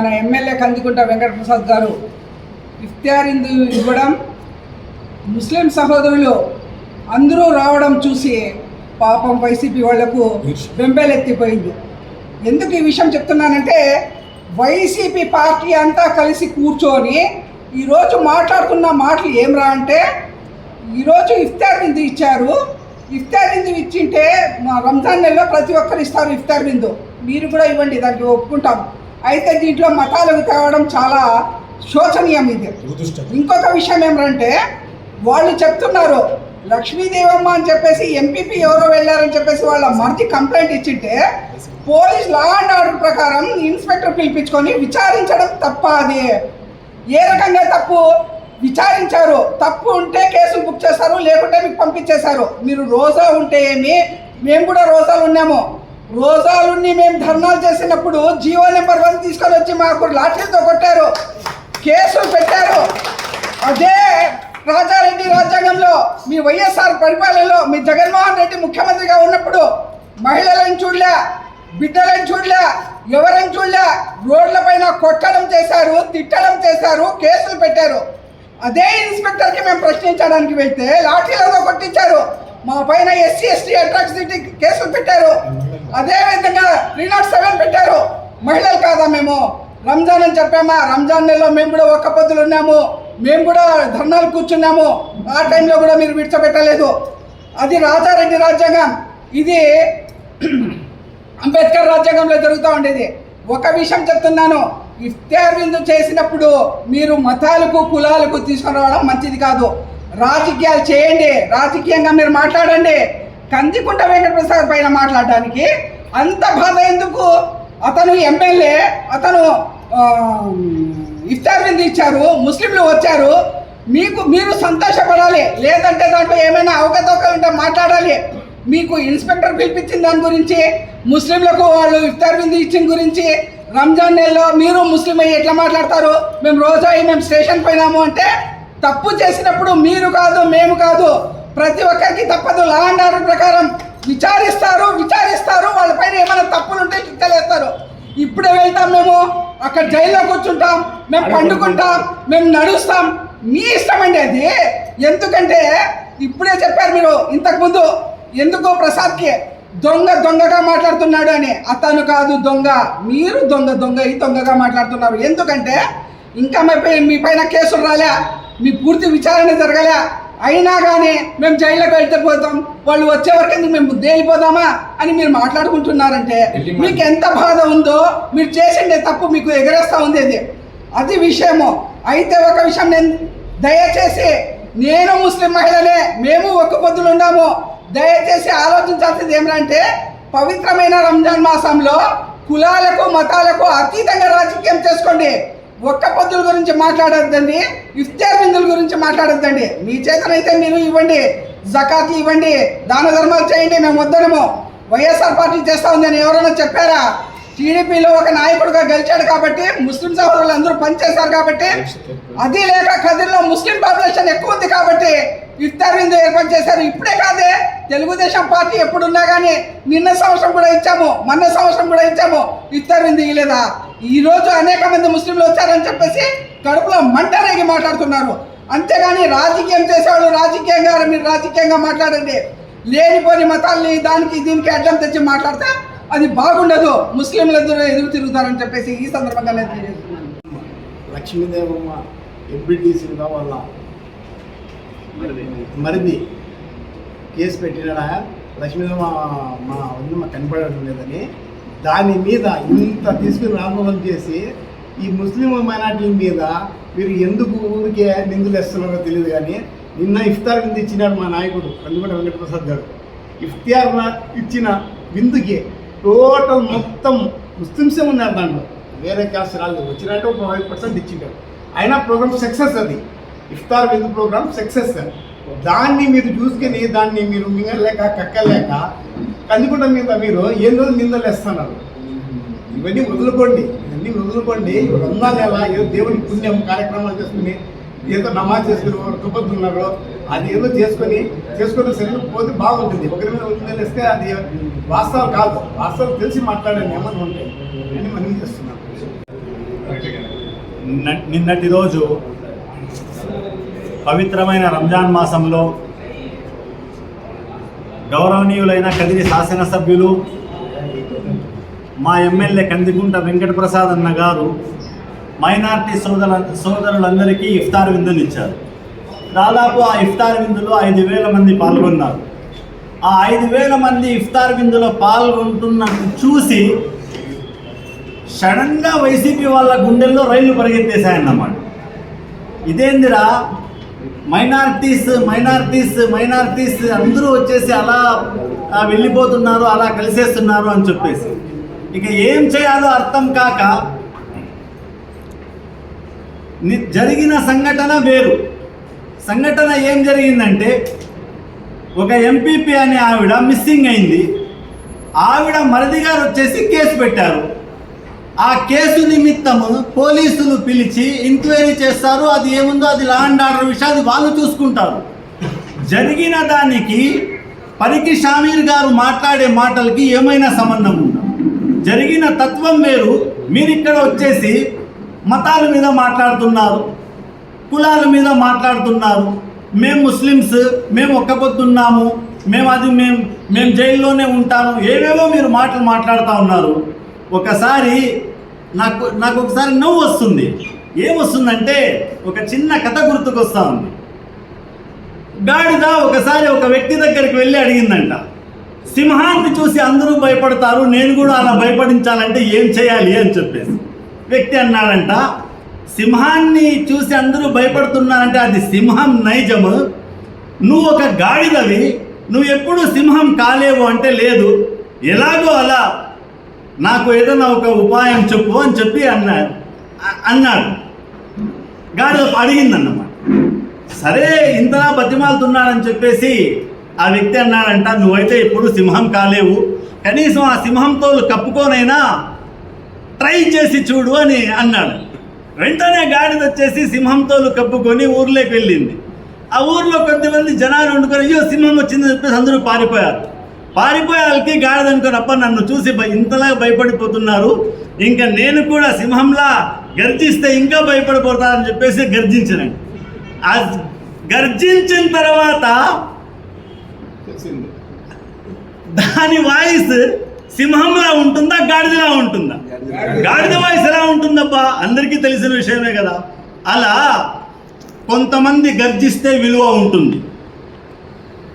మన ఎమ్మెల్యే కందికుంట వెంకటప్రసాద్ గారు ఇఫ్తారిందు ఇవ్వడం ముస్లిం సహోదరులు అందరూ రావడం చూసి పాపం వైసీపీ వాళ్ళకు వెంబెలెత్తిపోయింది. ఎందుకు ఈ విషయం చెప్తున్నానంటే వైసీపీ పార్టీ అంతా కలిసి కూర్చొని ఈరోజు మాట్లాడుకున్న మాటలు ఏం అంటే ఈరోజు ఇఫ్తార్ బిందు ఇచ్చారు. ఇఫ్తార్ బిందు ఇచ్చింటే మా రంజాన్ నెలలో ప్రతి ఒక్కరు ఇస్తారు ఇఫ్తార్ బిందు మీరు కూడా ఇవ్వండి దానికి ఒప్పుకుంటాం. అయితే దీంట్లో మతాలకు తేవడం చాలా శోచనీయం ఇది. ఇంకొక విషయం ఏమంటే వాళ్ళు చెప్తున్నారు లక్ష్మీదేవమ్మ అని చెప్పేసి ఎంపీపీ ఎవరో వెళ్ళారని చెప్పేసి వాళ్ళ మరిది కంప్లైంట్ ఇచ్చింటే పోలీస్ లా అండ్ ఆర్డర్ ప్రకారం ఇన్స్పెక్టర్ పిలిపించుకొని విచారించడం తప్ప అది ఏ రకంగా తప్పు? విచారించారు. తప్పు ఉంటే కేసులు బుక్ చేస్తారు లేకుంటే మీకు పంపించేశారు. మీరు రోజా ఉంటే ఏమి? మేము కూడా రోజాలు ఉన్నాము. రోజాలుని మేము ధర్నాలు చేసినప్పుడు జియో నెంబర్ వన్ తీసుకొని వచ్చి మాకు లాఠీలతో కొట్టారు. కేసులు పెట్టారు. అదే రాజారెడ్డి రాజ్యాంగంలో మీ వైఎస్ఆర్ పరిపాలనలో మీ జగన్మోహన్ రెడ్డి ముఖ్యమంత్రిగా ఉన్నప్పుడు మహిళలను చూడలే బిడ్డలను చూడలే ఎవరిని చూడలే రోడ్లపైన కొట్టడం చేశారు తిట్టడం చేశారు కేసులు పెట్టారు. అదే ఇన్స్పెక్టర్కి మేము ప్రశ్నించడానికి వెళ్తే లాఠీలతో కొట్టించారు. మా పైన ఎస్సీ ఎస్టీ అట్రాక్సిటీ కేసులు పెట్టారు. అదే విధంగా త్రీ నాట్ సెవెన్ పెట్టారు. మహిళలు కాదా మేము? రంజాన్ అని చెప్పామా? రంజాన్ నెలలో మేము కూడా ఒక్క పొద్దులు ఉన్నాము. మేము కూడా ధర్నాలు కూర్చున్నాము. ఆ టైంలో కూడా మీరు విడిచిపెట్టలేదు. అది రాజారెడ్డి రాజ్యాంగం. ఇది అంబేద్కర్ రాజ్యాంగంలో జరుగుతూ ఉండేది. ఒక విషయం చెప్తున్నాను. ఇఫ్తార్ విందు చేసినప్పుడు మీరు మతాలకు కులాలకు తీసుకురావడం మంచిది కాదు. రాజకీయాలు చేయండి. రాజకీయంగా మీరు మాట్లాడండి. కందికుంట వెంకటప్రసాద్ పైన మాట్లాడడానికి అంత బాధ ఎందుకు? అతను ఎమ్మెల్యే అతను ఇఫ్తార్ విందు ఇచ్చారు ముస్లింలు వచ్చారు. మీకు మీరు సంతోషపడాలి. లేదంటే దాంట్లో ఏమైనా అవకతవకలు ఉంటే మాట్లాడాలి. మీకు ఇన్స్పెక్టర్ పిలిపించిన దాని గురించి ముస్లింలకు వాళ్ళు ఇఫ్తార్ విందు ఇచ్చిన గురించి రంజాన్ నెలలో మీరు ముస్లిం అయ్యి ఎట్లా మాట్లాడతారు? మేము రోజు అయ్యి మేము స్టేషన్ పోయినాము అంటే తప్పు చేసినప్పుడు మీరు కాదు మేము కాదు. ప్రతి ఒక్కరికి తప్పదు. లా అండ్ ఆర్డర్ ప్రకారం విచారిస్తారు విచారిస్తారు. వాళ్ళపైన ఏమైనా తప్పులు ఉంటే తెలియస్తారు ఇప్పుడే వెళ్తాం మేము. అక్కడ జైల్లో కూర్చుంటాం. మేము పండుకుంటాం. మేము నడుస్తాం. మీ ఇష్టం అండి అది. ఎందుకంటే ఇప్పుడే చెప్పారు మీరు ఇంతకుముందు ఎందుకో ప్రసాద్కి దొంగ దొంగగా మాట్లాడుతున్నాడు అని. అతను కాదు దొంగ. మీరు దొంగ దొంగ ఈ దొంగగా మాట్లాడుతున్నారు. ఎందుకంటే ఇంకా మీ పైన కేసులు రాలే. మీ పూర్తి విచారణ జరగలే. అయినా కానీ మేము జైల్లోకి వెళ్తే పోతాం. వాళ్ళు వచ్చే వరకు ఎందుకు మేము తేలిపోదామా అని మీరు మాట్లాడుకుంటున్నారంటే మీకు ఎంత బాధ ఉందో మీరు చేసిండే తప్పు మీకు ఎగరేస్తా ఉంది అది. అది విషయము. అయితే ఒక విషయం నేను దయచేసి నేను ముస్లిం మహిళనే మేము ఒక్క పొద్దులు ఉన్నాము. దయచేసి ఆలోచించాల్సింది ఏమిటంటే పవిత్రమైన రంజాన్ మాసంలో కులాలకు మతాలకు అతీతంగా రాజకీయం చేసుకోండి. ఒక్క పొద్దుల గురించి మాట్లాడొద్దండి ఇఫ్తార్ బిందుల గురించి మాట్లాడొద్దండి. మీ చేతనైతే మీరు ఇవ్వండి జకాత్ ఇవ్వండి దాన ధర్మాలు చేయండి మేము వద్దనము. వైఎస్ఆర్ పార్టీ చేస్తా ఉందని ఎవరైనా చెప్పారా? టీడీపీలో ఒక నాయకుడుగా గెలిచాడు కాబట్టి ముస్లిం సహోదరులు అందరూ పనిచేశారు కాబట్టి అది లేక కదిరిలో ముస్లిం పాపులేషన్ ఎక్కువ ఉంది కాబట్టి ఇఫ్తార్ విందు ఏర్పాటు చేశారు. ఇప్పుడే కాదే తెలుగుదేశం పార్టీ ఎప్పుడున్నా కానీ నిన్న సంవత్సరం కూడా ఇచ్చాము మొన్న సంవత్సరం కూడా ఇచ్చాము. ఇఫ్తార్ విందు ఇవ్వలేదా ఈ రోజు అనేక మంది ముస్లింలు వచ్చారని చెప్పేసి కడుపులో మంట రేగి మాట్లాడుతున్నారు. అంతేగాని రాజకీయం చేసేవాళ్ళు రాజకీయంగా మీరు రాజకీయంగా మాట్లాడండి. లేనిపోని మతాల్ని దానికి దీనికి అడ్డం తెచ్చి మాట్లాడితే అది బాగుండదు. ముస్లింలందరూ ఎదురు తిరుగుతారని చెప్పేసి ఈ సందర్భంగా నేను తెలియజేస్తున్నాను. లక్ష్మీదేవమ్మ ఎంపీటీసీగా వాళ్ళ మరిది. కేసు పెట్టినా లక్ష్మీదేవ మా మాకు కనపడడం లేదని దాని మీద ఇంత తీసుకుని రామోహం చేసి ఈ ముస్లిం మైనార్టీల మీద మీరు ఎందుకు ఊరికే నిందులు వేస్తున్నారో తెలియదు కానీ నిన్న ఇఫ్తార్ విందు ఇచ్చినాడు మా నాయకుడు కందుకుంట వెంకటప్రసాద్ గారు. ఇఫ్తార్ ఇచ్చిన విందుకి టోటల్ మొత్తం ముస్లిమ్సే ఉన్నారు దాంట్లో. వేరే క్యాస్ట్ రాలేదు. వచ్చినట్టు ఒక ఫైవ్ పర్సెంట్ ఇచ్చింటారు. అయినా ప్రోగ్రామ్ సక్సెస్ అది. ఇఫ్తార్ విందు ప్రోగ్రామ్ సక్సెస్. దాన్ని మీరు చూసుకొని దాన్ని మీరు మింగలేక కక్కలేక కందుకుంట మీద మీరు ఏం రోజు నిందలు వేస్తున్నారు? ఇవన్నీ వదులుకోండి ఇవన్నీ వదులుకోండి. రంజాన్ నెల ఏదో దేవుని పుణ్యం కార్యక్రమాలు చేసుకుని ఏదో నమాజ్ చేసుకుని తుపతున్నారు అది ఏదో చేసుకొని చేసుకొని సరే పోతే బాగుంటుంది. ఒకరి మీద వదిలేస్తే అది వాస్తవం కాదు. వాస్తవం తెలిసి మాట్లాడండి ఏమని ఉంటాయి అని మనం చేస్తున్నాం నిన్నటి రోజు పవిత్రమైన రంజాన్ మాసంలో గౌరవనీయులైన కదిరి శాసనసభ్యులు మా ఎమ్మెల్యే కందిగుంట వెంకటప్రసాద్ అన్న గారు మైనార్టీ సోదర సోదరులందరికీ ఇఫ్తార్ ఇచ్చారు దాదాపు ఆ ఇఫ్తార్ విందులో ఐదు వేల మంది పాల్గొన్నారు. ఆ ఐదు వేల మంది ఇఫ్తార్ విందులో పాల్గొంటున్నట్టు చూసి సడన్గా వైసీపీ వాళ్ళ గుండెల్లో రైళ్ళు పరిగెత్తేశాయన్నమాట. ఇదేందిరా? మైనార్టీస్ మైనార్టీస్ మైనార్టీస్ అందరూ వచ్చేసి అలా వెళ్ళిపోతున్నారు అలా కలిసేస్తున్నారు అని చెప్పేసి. ఇక ఏం చేయాలో అర్థం కాక జరిగిన సంఘటన వేరు. సంఘటన ఏం జరిగిందంటే ఒక ఎంపీపీ అనే ఆవిడ మిస్సింగ్ అయింది. ఆవిడ మరిది గారు వచ్చేసి కేసు పెట్టారు. ఆ కేసు నిమిత్తము పోలీసులు పిలిచి ఎంక్వైరీ చేస్తారు. అది ఏముందో అది లా అండ్ ఆర్డర్ విషయాన్ని వాళ్ళు చూసుకుంటారు. జరిగిన దానికి పనికి షామీర్ గారు మాట్లాడే మాటలకి ఏమైనా సంబంధం ఉందా? జరిగిన తత్వం వేరు. మీరు ఇక్కడ వచ్చేసి మతాల మీద మాట్లాడుతున్నారు కులాల మీద మాట్లాడుతున్నారు. మేము ముస్లిమ్స్ మేము ఒక్క పొద్దున్నాము మేము అది మేము మేము జైల్లోనే ఉంటాము. ఏవేవో మీరు మాటలు మాట్లాడుతూ ఉన్నారు. ఒకసారి నాకు నాకు ఒకసారి నవ్వు వస్తుంది. ఏమొస్తుందంటే ఒక చిన్న కథ గుర్తుకొస్తా ఉంది. గాడిద ఒకసారి ఒక వ్యక్తి దగ్గరికి వెళ్ళి అడిగిందంట. సింహాన్ని చూసి అందరూ భయపడతారు నేను కూడా అలా భయపడించాలంటే ఏం చేయాలి అని చెప్పేసి. వ్యక్తి అన్నాడంట సింహాన్ని చూసి అందరూ భయపడుతున్నారంటే అది సింహం నైజము నువ్వు ఒక గాడిదవి నువ్వు ఎప్పుడు సింహం కాలేవు అంటే లేదు. ఎలాగో అలా నాకు ఏదైనా ఒక ఉపాయం చెప్పు అని చెప్పి అన్నాడు అన్నాడు. గాడిద అడిగిందన్నమాట. సరే ఇంతలా బతిమాలుతున్నాడని చెప్పేసి ఆ వ్యక్తి అన్నాడంట నువ్వైతే ఎప్పుడు సింహం కాలేవు. కనీసం ఆ సింహంతో కప్పుకోనైనా ట్రై చేసి చూడు అని అన్నాడు. వెంటనే గాడిద వచ్చేసి సింహం కప్పుకొని ఊర్లోకి వెళ్ళింది. ఆ ఊర్లో కొంతమంది జనాలు వండుకొని అయ్యో సింహం వచ్చిందని చెప్పేసి అందరూ పారిపోయారు. పారిపోయే వాళ్ళకి గాడిద అనుకుని అప్ప నన్ను చూసి ఇంతలా భయపడిపోతున్నారు. ఇంకా నేను కూడా సింహంలా గర్జిస్తే ఇంకా భయపడిపోతారని చెప్పేసి గర్జించానండి ఆ గర్జించిన తర్వాత దాని వాయిస్ సింహంలా ఉంటుందా గాడిదలా ఉంటుందా? గాడిద వాయిస్ ఎలా ఉంటుందబ్బా అందరికీ తెలిసిన విషయమే కదా. అలా కొంతమంది గర్జిస్తే విలువ ఉంటుంది.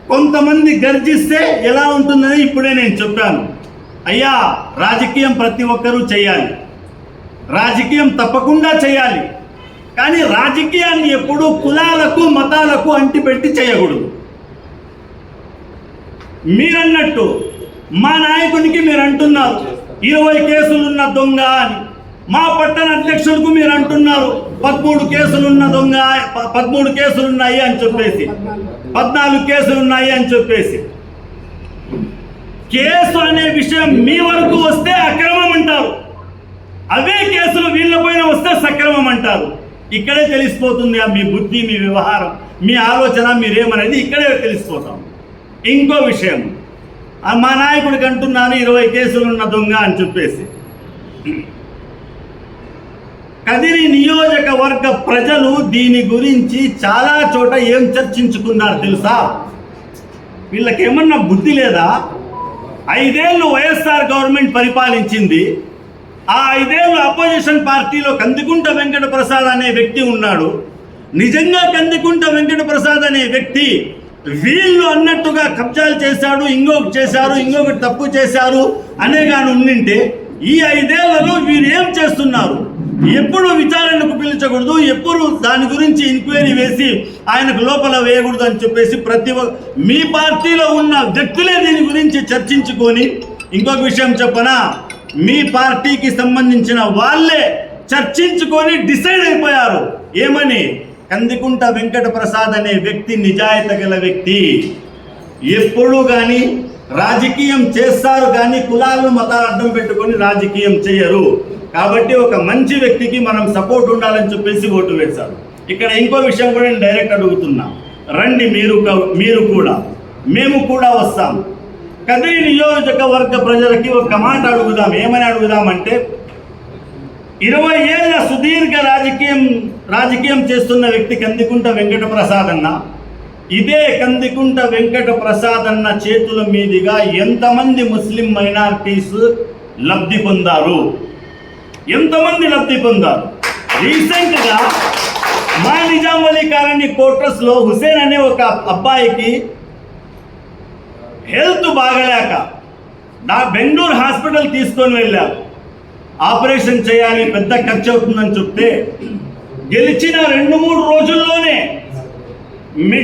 కొంతమంది గర్జిస్తే ఎలా ఉంటుందని ఇప్పుడే నేను చెప్పాను. అయ్యా రాజకీయం ప్రతి ఒక్కరూ చేయాలి. రాజకీయం తప్పకుండా చేయాలి. కానీ రాజకీయాన్ని ఎప్పుడూ కులాలకు మతాలకు అంటిపెట్టి చేయకూడదు. మీరన్నట్టు మా నాయకునికి మీరు అంటున్నారు ఇరవై కేసులున్న దొంగ అని. మా పట్టణ అధ్యక్షులకు మీరు అంటున్నారు పదమూడు కేసులున్న దొంగ పదమూడు కేసులున్నాయి అని చెప్పేసి. పద్నాలుగు కేసులున్నాయి అని చెప్పేసి. కేసు అనే విషయం మీ వరకు వస్తే అక్రమం అంటారు. అవే కేసులు వీళ్ళ పైన వస్తే సక్రమం అంటారు. ఇక్కడే తెలిసిపోతుంది ఆ మీ బుద్ధి మీ వ్యవహారం మీ ఆలోచన మీరేమనేది ఇక్కడే తెలిసిపోతాం. ఇంకో విషయం. మా నాయకుడికి అంటున్నాను ఇరవై కేసులు ఉన్న దొంగ అని చెప్పేసి. కదిరి నియోజకవర్గ ప్రజలు దీని గురించి చాలా చోట ఏం చర్చించుకున్నారు తెలుసా? వీళ్ళకేమన్నా బుద్ధి లేదా? ఐదేళ్ళు వైఎస్ఆర్ గవర్నమెంట్ పరిపాలించింది. ఆ ఐదేళ్ళు అపోజిషన్ పార్టీలో కందికుంట వెంకట ప్రసాద్ అనే వ్యక్తి ఉన్నాడు. నిజంగా కందికుంట వెంకట ప్రసాద్ అనే వ్యక్తి వీళ్ళు అన్నట్టుగా కబ్జాలు చేశాడు ఇంకొకటి చేశారు ఇంకొకటి తప్పు చేశారు అనే కానీ ఉండింటే ఈ ఐదేళ్ళలో వీరు ఏం చేస్తున్నారు? ఎప్పుడు విచారణకు పిలిచకూడదు ఎప్పుడు దాని గురించి ఎంక్వైరీ వేసి ఆయనకు లోపల వేయకూడదు అని చెప్పేసి ప్రతి ఒక్క మీ పార్టీలో ఉన్న వ్యక్తులే దీని గురించి చర్చించుకొని ఇంకొక విషయం చెప్పనా? మీ పార్టీకి సంబంధించిన వాళ్ళే చర్చించుకొని డిసైడ్ అయిపోయారు. ఏమని? కందికుంట వెంకట ప్రసాద్ అనే వ్యక్తి నిజాయిత గల వ్యక్తి. ఎప్పుడు కానీ రాజకీయం చేస్తారు కానీ కులాలను మతాలు అడ్డం పెట్టుకొని రాజకీయం చేయరు. కాబట్టి ఒక మంచి వ్యక్తికి మనం సపోర్ట్ ఉండాలని చెప్పేసి ఓటు వేశారు. ఇక్కడ ఇంకో విషయం కూడా నేను డైరెక్ట్ అడుగుతున్నా. రండి మీరు క- మీరు కూడా. మేము కూడా వస్తాం. కదిరి నియోజకవర్గ ప్రజలకి ఒక మాట అడుగుదాం. ఏమని అడుగుదామంటే ఇరవై ఏళ్ళ సుదీర్ఘ రాజకీయం రాజకీయం చేస్తున్న వ్యక్తి కందికుంట వెంకట ప్రసాద్ అన్న. ఇదే కందికుంట వెంకట ప్రసాద్ అన్న చేతుల మీదుగా ఎంతమంది ముస్లిం మైనారిటీస్ లబ్ధి పొందారు? ఎంతమంది లబ్ధి పొందారు? రీసెంట్గా మా నిజాం అలీ కాలనీ క్వార్టర్స్లో హుసేన్ అనే ఒక అబ్బాయికి హెల్త్ బాగలేక నా బెంగళూరు హాస్పిటల్ తీసుకొని వెళ్ళారు. ఆపరేషన్ చేయాలి పెద్ద ఖర్చు అవుతుందని చెప్తే గెలిచిన రెండు మూడు రోజుల్లోనే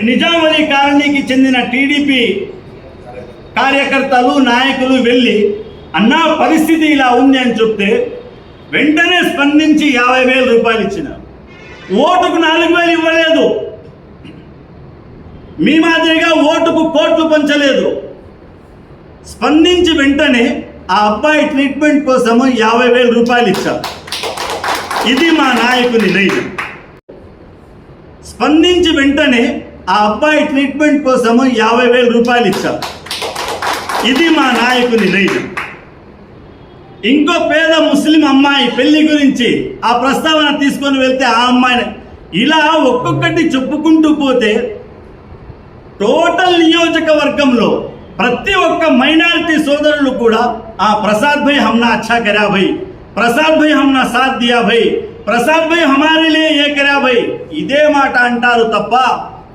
నిజాం అలీ కాలనీకి చెందిన టీడీపీ కార్యకర్తలు నాయకులు వెళ్ళి అన్నా పరిస్థితి ఇలా ఉంది అని చెప్తే వెంటనే స్పందించి యాభై వేల రూపాయలు ఇచ్చినారు ఓటుకు నాలుగు వేలు ఇవ్వలేదు. మీ మాదిరిగా ఓటుకు కోట్లు పంచలేదు. స్పందించి వెంటనే ఆ అబ్బాయి ట్రీట్మెంట్ కోసము యాభై వేల రూపాయలు ఇచ్చారు. ఇది మా నాయకుని నైజం స్పందించి వెంటనే ఆ అబ్బాయి ట్రీట్మెంట్ కోసము యాభై వేల రూపాయలు ఇచ్చారు. ఇది మా నాయకుని నైజం ఇంకో పేద ముస్లిం అమ్మాయి పెళ్ళి గురించి ఆ ప్రస్తావన తీసుకొని వెళ్తే ఆ అమ్మాయిని ఇలా ఒక్కొక్కటి చెప్పుకుంటూ పోతే టోటల్ నియోజకవర్గంలో ప్రతి ఒక్క మైనారిటీ సోదరులు కూడా ఆ ప్రసాద్ భయ్ హమ్నా అచ్చా కరా భయ్ ప్రసాద్ భయ్ హమ్నా సాత్ దియా భయ్ ప్రసాద్ భయ్ హమారీలే ఏ కరా భయ్ ఇదే మాట అంటారు తప్ప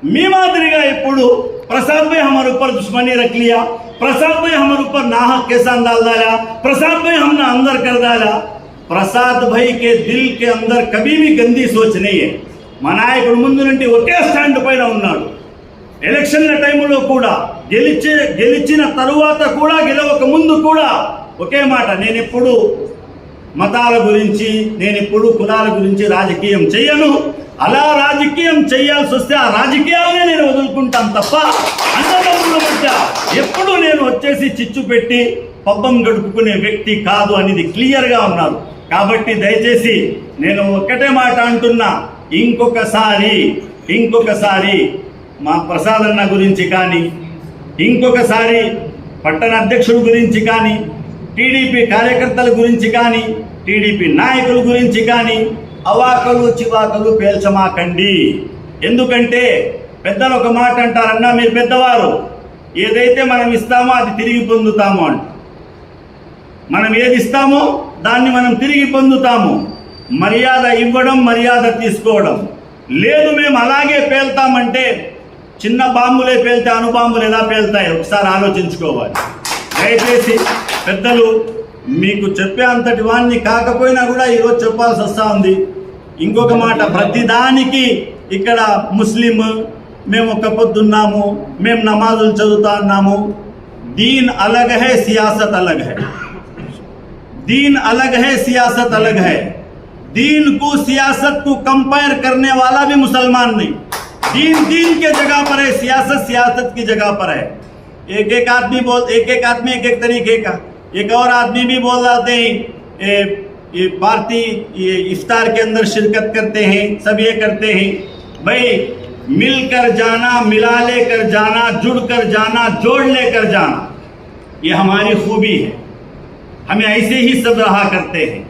మీ మాదిరిగా ఇప్పుడు प्रसाद भाई हमारे ऊपर दुश्मनी रख लिया प्रसाद भाई हमारे ऊपर नाहक केसान डाल डाला प्रसाद भाई हमने अंदर कर डाला ప్రసాద్ భాయ్ కే దిల్ కే అందర్ కభీ भी గందీ సోచ్ नहीं है మా నాయకుడు ముందు నుండి ఒకే స్టాండ్ పైన ఉన్నాడు ఎలక్షన్ల టైంలో కూడా గెలిచే గెలిచిన తరువాత కూడా గెలవక ముందు కూడా ఒకే మాట నేను ఎప్పుడు మతాల గురించి నేను ఎప్పుడు కులాల గురించి రాజకీయం చెయ్యను అలా రాజకీయం చేయాల్సి వస్తే ఆ రాజకీయాలనే నేను వదులుకుంటాను తప్ప అన్నదమ్ముల మధ్య ఎప్పుడు నేను వచ్చేసి చిచ్చు పెట్టి పబ్బం గడుపుకునే వ్యక్తి కాదు అనేది క్లియర్గా ఉన్నారు. కాబట్టి దయచేసి నేను ఒక్కటే మాట అంటున్నా. ఇంకొకసారి ఇంకొకసారి మా ప్రసాదన్న గురించి కానీ ఇంకొకసారి పట్టణ అధ్యక్షుడి గురించి కానీ టీడీపీ కార్యకర్తల గురించి కానీ టీడీపీ నాయకుల గురించి కానీ అవాకలు చివాకలు పేల్చమాకండి. ఎందుకంటే పెద్దలు ఒక మాట అంటారన్నా మీరు పెద్దవారు. ఏదైతే మనం ఇస్తామో అది తిరిగి పొందుతాము అంట. మనం ఏది ఇస్తామో దాన్ని మనం తిరిగి పొందుతాము. మర్యాద ఇవ్వడం మర్యాద తీసుకోవడం. లేదు మేము అలాగే పేల్తామంటే చిన్న బాంబులే పేల్తే అణుబాంబులు ఎలా పేల్తాయి? ఒకసారి ఆలోచించుకోవాలి. దయచేసి పెద్దలు మీకు చెప్పే అంతటి వాణ్ణి కాకపోయినా కూడా ఈరోజు చెప్పాల్సి వస్తూ ఉంది. ఇంకొక మాట، ప్రతిదానికి ఇక్కడ ముస్లిం، మేము ఒక్క పొద్దున్నాము మేము నమాజులు చదువుతా ఉన్నాము. دین الگ ہے سیاست الگ ہے دین الگ ہے سیاست الگ ہے دین کو سیاست کو کمپیر کرنے والا بھی مسلمان نہیں. دین دین کے جگہ پر ہے، سیاست سیاست کی جگہ پر ہے. ایک ایک آدمی بول، ایک ایک آدمی ایک ایک طریقے کا. ایک اور آدمی بھی بول جاتے ہیں یہ بھارتی، یہ افطار کے اندر شرکت کرتے ہیں، سب یہ کرتے ہیں۔ بھائی، مل کر جانا، ملا لے کر جانا، جڑ کر جانا، جوڑ لے کر جانا، یہ ہماری خوبی ہے۔ ہمیں ایسے ہی سب رہا کرتے ہیں۔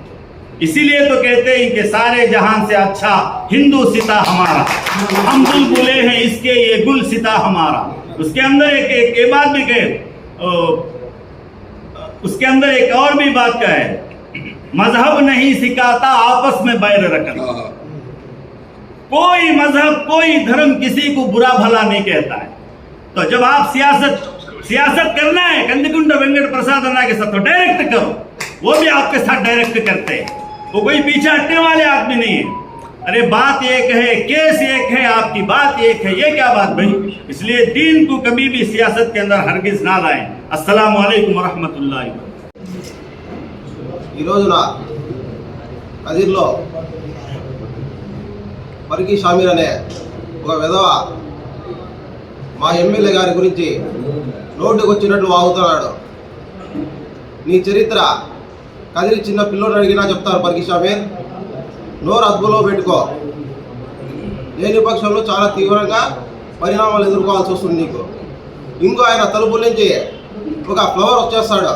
اسی لیے تو کہتے ہیں کہ سارے جہان سے اچھا ہندو ستا ہمارا۔ ہم گل بلے ہیں، اس کے یہ گل ستا ہمارا۔ اس کے اندر ایک ایک بات بھی کہ اس کے اندر ایک اور بھی بات کا ہے مذہب نہیں سکھاتا آپس میں بیر رکھنا۔ ہاں، ہاں۔ کوئی مذہب کوئی دھرم کسی کو برا بھلا نہیں کہتا ہے۔ تو جب آپ سیاست سیاست کرنا ہے کندکنڈ وینکٹ پرساد اللہ کے ساتھ تو ڈائریکٹ کرو۔ وہ بھی آپ کے ساتھ ڈائریکٹ کرتے ہیں۔ وہ کوئی پیچھے ہٹنے والے آدمی نہیں ہے۔ ارے بات ایک ہے، کیس ایک ہے، آپ کی بات ایک ہے، یہ کیا بات بھئی اس لیے دین کو کبھی بھی سیاست کے اندر ہرگز نہ لائیں۔ السلام علیکم ورحمت اللہ ఈరోజున కదిర్లో పరికి షామీర్ అనే ఒక విధవ మా ఎమ్మెల్యే గారి గురించి నోటుకు వచ్చినట్లు వాగుతున్నాడు నీ చరిత్ర కదిరి చిన్న పిల్లోడు అడిగినా చెప్తారు పరికి షామీర్ నోరు అదుపులో పెట్టుకో. లేని పక్షంలో చాలా తీవ్రంగా పరిణామాలు ఎదుర్కోవాల్సి వస్తుంది నీకు. ఇంకో ఆయన తలుపు నుంచి ఒక ఫ్లవర్ వచ్చేస్తాడు.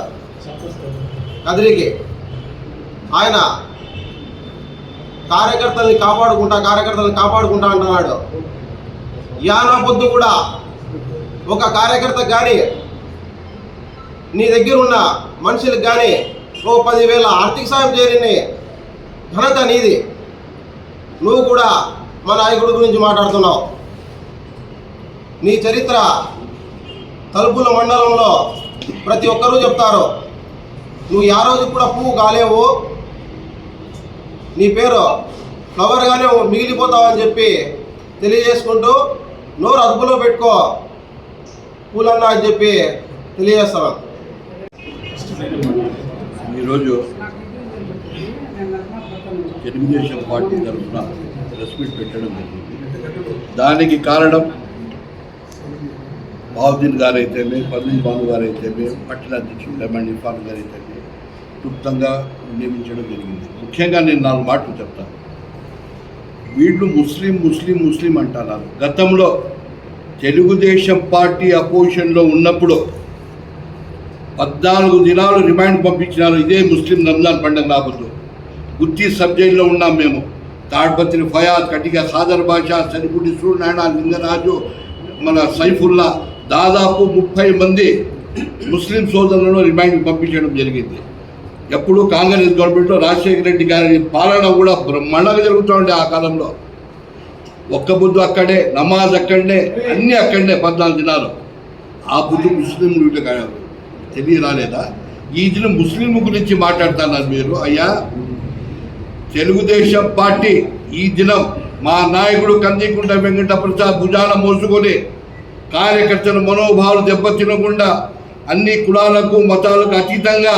కదిరికి ఆయన కార్యకర్తల్ని కాపాడుకుంటా కార్యకర్తల్ని కాపాడుకుంటా అంటున్నాడు. యానా పొద్దు కూడా ఒక కార్యకర్త కానీ నీ దగ్గర ఉన్న మనుషులకు కానీ ఓ పదివేల ఆర్థిక సాయం చేయని ఘనత నీది. నువ్వు కూడా మా నాయకుడి గురించి మాట్లాడుతున్నావు. నీ చరిత్ర తలుపుల మండలంలో ప్రతి ఒక్కరూ చెప్తారు. నువ్వు ఆ రోజు కూడా పువ్వు కాలేవు. నీ పేరు ఫ్లవర్గానే మిగిలిపోతావని చెప్పి తెలియజేసుకుంటూ నోరు అదుపులో పెట్టుకో. పూలన్నా అని చెప్పి తెలియజేస్తాను. ఈరోజు తెలుగుదేశం పార్టీ తరఫున ప్రెస్ మీట్ పెట్టడం జరిగింది. దానికి కారణం బాబుద్దీన్ గారైతేనే పర్వీన్ బాబు గారైతేనే పట్టణ అధ్యక్షుడు లెమన్ ఇర్ఫాన్ గారు క్లుప్తంగా నియమించడం జరిగింది. ముఖ్యంగా నేను నాలుగు మాటలు చెప్తాను. వీళ్ళు ముస్లిం ముస్లిం ముస్లిం అంటున్నారు. గతంలో తెలుగుదేశం పార్టీ అపోజిషన్లో ఉన్నప్పుడు పద్నాలుగు దినాలు రిమైండ్ పంపించినారు. ఇదే ముస్లిం రంజాన్ పండుగ రాబోతుంది గుత్తి సబ్జెక్ట్లో ఉన్నాం మేము. తాడ్పత్రి ఫయాద్ కటిక సాదర్ బాషా సరిపుడి సూర్యనారాయణ లింగరాజు మన సైఫుల్లా దాదాపు ముప్పై మంది ముస్లిం సోదరులను రిమైండ్ పంపించడం జరిగింది. ఎప్పుడు కాంగ్రెస్ గవర్నమెంట్లో రాజశేఖర రెడ్డి గారి పాలన కూడా బ్రహ్మాండంగా జరుగుతూ ఉండే ఆ కాలంలో. ఒక్క బుద్ధు అక్కడే నమాజ్ అక్కడనే అన్నీ అక్కడనే పద్నాలుగు దినాలు. ఆ బుద్ధు ముస్లిం తెలియరాలేదా? ఈ దినం ముస్లిం గురించి మాట్లాడుతున్నారు మీరు. అయ్యా తెలుగుదేశం పార్టీ ఈ దినం మా నాయకుడు కందికుంట వెంకట ప్రసాద్ భుజాన మోసుకొని కార్యకర్తల మనోభావాలు దెబ్బతినకుండా అన్ని కులాలకు మతాలకు అతీతంగా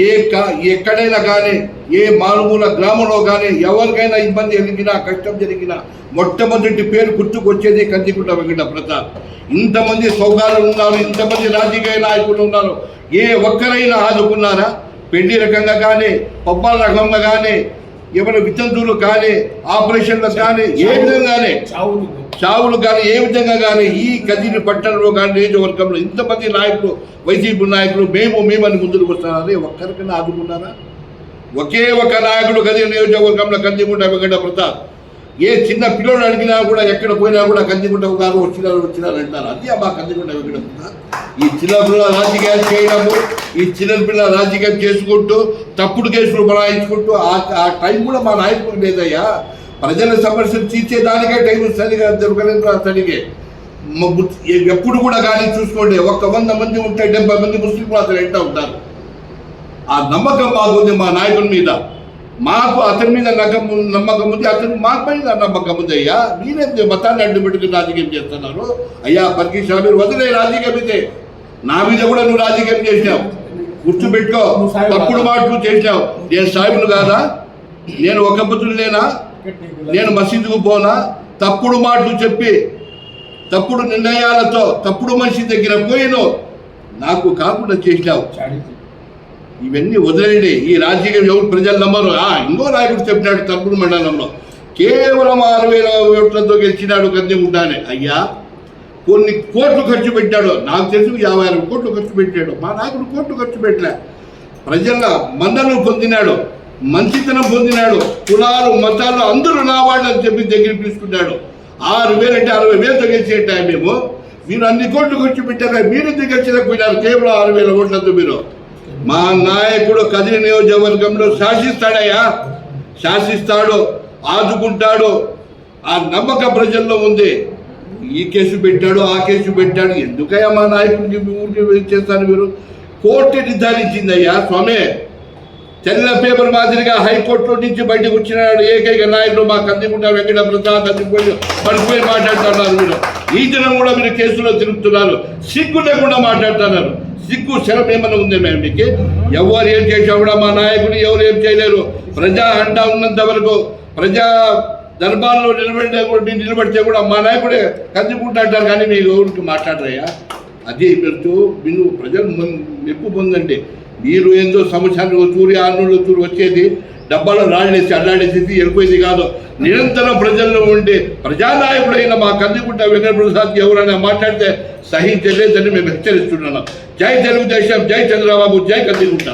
ఏ క- ఎక్కడైనా కానీ ఏ మారుమూల గ్రామంలో కానీ ఎవరికైనా ఇబ్బంది జరిగినా కష్టం జరిగినా మొట్టమొదటి పేరు గుర్తుకొచ్చేది కందికుంట వెంకట ప్రసాద్. ఇంతమంది సౌగాలు ఉన్నారు ఇంతమంది రాజకీయ నాయకులు ఉన్నారు. ఏ ఒక్కరైనా ఆదుకున్నారా? పెళ్ళి రకంగా కానీ పబ్బాల రకంగా కానీ ఏమైనా వితంతువులు కానీ ఆపరేషన్లు కానీ ఏ విధంగానే చావులు. కానీ ఏ విధంగా కానీ ఈ కదిరి పట్టణంలో కానీ నియోజకవర్గంలో ఇంతమంది నాయకులు వైసీపీ నాయకులు మేము మేమని ముందుకు వస్తున్నారని ఒక్కరికైనా ఆదుకున్నారా? ఒకే ఒక నాయకుడు కదిరి నియోజకవర్గంలో కందిగుంట వెంకట ప్రసాద్ ఏ చిన్న పిల్లలు అడిగినా కూడా ఎక్కడ పోయినా కూడా కందిగుంట గారు వచ్చినారు వచ్చినారు అంటారు. అది మా కందిగుంట వెంకట ఈ చిన్నపిల్ల రాజకీయాలు చేయడము ఈ చిన్న పిల్లల రాజకీయం చేసుకుంటూ తప్పుడు కేసులు బనాయించుకుంటూ ఆ ఆ టైం కూడా మా నాయకుడు లేదయ్యా. ప్రజల సమస్యలు తీర్చేదానికే టైం సరిగా దొరకలేదు అతనికి ఎప్పుడు కూడా కానీ చూసుకోండి ఒక్క వంద మంది ఉంటే డెబ్బై మంది ముస్లింలు అతను ఎంట ఉంటారు? ఆ నమ్మకం బాగుంది మా నాయకుడి మీద. మాకు అతని మీద నమ్మకం నమ్మకం ఉంది అతను మా పైన నమ్మకం ఉంది అయ్యా. మీరేం మతాన్ని అడ్డు పెట్టుకుని రాజకీయం చేస్తున్నారు? అయ్యా పర్కిషా మీరు వదిలే రాజకీయం ఇదే. నా మీద కూడా నువ్వు రాజకీయం చేసినావు. గుర్తుపెట్టుకో తప్పుడు మాటలు చేసినావు. నేను సాయిబులు కాదా? నేను ఒక లేనా? నేను మసీదుకు పోనా? తప్పుడు మాటలు చెప్పి తప్పుడు నిర్ణయాలతో తప్పుడు మనిషి దగ్గర పోయిను నాకు కాకుండా చేసినావు. ఇవన్నీ వదిలేయండి. ఈ రాజకీయం ఎవరు ప్రజలు నమ్మరు. ఆ, ఇంకో నాయకుడు చెప్పినాడు తప్పుడు మండలంలో. కేవలం ఆరు వేల ఓట్లతో గెలిచినాడు కందిగుంటానే అయ్యా కొన్ని కోట్లు ఖర్చు పెట్టాడు. నాకు తెలిసి యాభై అరవై కోట్లు ఖర్చు పెట్టాడు. మా నాయకుడు కోట్లు ఖర్చు పెట్టలే. ప్రజల మన్నను పొందినాడు మంచితనం పొందినాడు కులాలు మతాలు అందరూ నా వాళ్ళని చెప్పి దగ్గర తీసుకున్నాడు ఆరు వేలు అంటే అరవై వేలతో గెలిచేట మేము మీరు అన్ని కోట్లు ఖర్చు పెట్టారు? మీరు దిగచ్చిపోయినారు కేవలం ఆరు వేల ఓట్లతో మీరు. మా నాయకుడు కదిరి నియోజకవర్గంలో శాసిస్తాడయ్యా? శాసిస్తాడు ఆదుకుంటాడు ఆ నమ్మక ప్రజల్లో ఉంది. ఈ కేసు పెట్టాడు ఆ కేసు పెట్టాడు. ఎందుకయ్యా మా నాయకుడికి ఊరికి చేస్తాను మీరు? కోర్టు నిర్ధారించిందయ్యా స్వామి. తెల్ల పేపర్ మాదిరిగా హైకోర్టు నుంచి బయటకు వచ్చినాడు ఏకైక నాయకుడు మా కందికుంట వెంకట ప్రసాద్ అందుకొని పడిపోయి మాట్లాడుతున్నారు మీరు. ఈ దినం కూడా మీరు కేసులో తిరుగుతున్నారు. సిగ్గు లేకుండా మాట్లాడుతున్నారు. సిగ్గు శరం ఏమైనా ఉంది మేము మీకు ఎవరు ఏం చేసినా కూడా మా నాయకుడు ఎవరు ఏం చేయలేరు. ప్రజా అండా ఉన్నంత వరకు ప్రజా దర్బార్లో నిలబడితే కూడా నిలబడితే కూడా మా నాయకుడే కందుకుంటాడు అంటారు కానీ మీ ఎవరికి మాట్లాడరయ్యా? అదే పెడుతూ మీరు ప్రజలు మెప్పు పొందండి. మీరు ఏందో సంవత్సరానికి తూరి ఆరు నెలలు తూరి వచ్చేది డబ్బాలో రాళ్ళేసి అల్లాడేసేది వెళ్ళిపోయేది కాదు. నిరంతరం ప్రజల్లో ఉండి ప్రజానాయకుడైన మా కందికుంట వెంకట ప్రసాద్ ఎవరైనా మాట్లాడితే సహించలేదని మేము హెచ్చరిస్తున్నాం. జై తెలుగుదేశం జై చంద్రబాబు జై కందిగుంట